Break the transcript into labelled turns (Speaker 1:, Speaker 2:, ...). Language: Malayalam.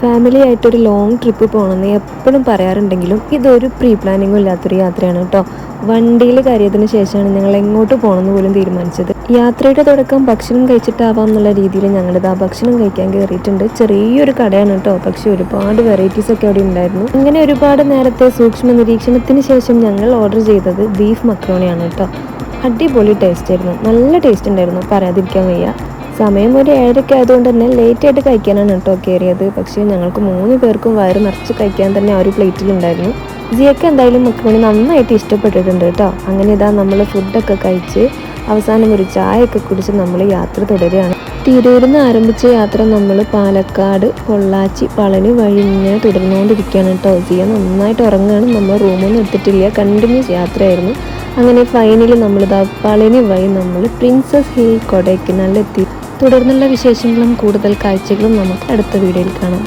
Speaker 1: ഫാമിലി ആയിട്ടൊരു ലോങ് ട്രിപ്പ് പോകണമെന്ന് എപ്പോഴും പറയാറുണ്ടെങ്കിലും ഇതൊരു പ്രീ പ്ലാനിങ്ങും ഇല്ലാത്തൊരു യാത്രയാണ് കേട്ടോ വണ്ടിയിൽ കയറിയതിന് ശേഷമാണ് ഞങ്ങൾ എങ്ങോട്ട് പോകണമെന്ന് പോലും തീരുമാനിച്ചത്. യാത്രയുടെ തുടക്കം ഭക്ഷണം കഴിച്ചിട്ടാവാം എന്നുള്ള രീതിയിൽ ഞങ്ങളിത് ആ ഭക്ഷണം കഴിക്കാൻ കയറിയിട്ടുണ്ട്. ചെറിയൊരു കടയാണ് കേട്ടോ പക്ഷെ ഒരുപാട് വെറൈറ്റീസ് ഒക്കെ അവിടെ ഉണ്ടായിരുന്നു. അങ്ങനെ ഒരുപാട് നേരത്തെ സൂക്ഷ്മ നിരീക്ഷണത്തിന് ശേഷം ഞങ്ങൾ ഓർഡർ ചെയ്തത് ബീഫ് മക്രോണിയാണ് കേട്ടോ അടിപൊളി ടേസ്റ്റ് ആയിരുന്നു. നല്ല ടേസ്റ്റ് ഉണ്ടായിരുന്നു. പറയാതിരിക്കാൻ വയ്യ. സമയം ഒരു ഏഴരയ്ക്ക് ആയതുകൊണ്ട് തന്നെ ലേറ്റ് ആയിട്ട് കഴിക്കാനാണ് കേട്ടോ കയറിയത് പക്ഷേ ഞങ്ങൾക്ക് മൂന്ന് പേർക്കും വയറ് നിറച്ച് കഴിക്കാൻ തന്നെ ആ ഒരു പ്ലേറ്റിലുണ്ടായിരുന്നു ജിയൊക്കെ എന്തായാലും മുക്കുമണി നന്നായിട്ട് ഇഷ്ടപ്പെട്ടിട്ടുണ്ട് കേട്ടോ. അങ്ങനെ ഇതാ നമ്മൾ ഫുഡൊക്കെ കഴിച്ച് അവസാനം ഒരു ചായയൊക്കെ കുടിച്ച് നമ്മൾ യാത്ര തുടരുകയാണ്. തിരൂരിൽ നിന്ന് ആരംഭിച്ച യാത്ര നമ്മൾ പാലക്കാട് പൊള്ളാച്ചി പളനി വഴി ഇങ്ങനെ തുടർന്നുകൊണ്ടിരിക്കുകയാണ് കേട്ടോ. ജിയ നന്നായിട്ട് ഉറങ്ങുകയാണ്. നമ്മൾ റൂമൊന്നും എടുത്തിട്ടില്ല. കണ്ടിന്യൂസ് യാത്രയായിരുന്നു. അങ്ങനെ ഫൈനലി നമ്മളിതാ പളനി വഴി നമ്മൾ പ്രിൻസസ് ഹിൽ കൊടൈക്കനാലിലെത്തി. തുടർന്നുള്ള വിശേഷങ്ങളും കൂടുതൽ കാഴ്ചകളും നമുക്ക് അടുത്ത വീഡിയോയിൽ കാണാം.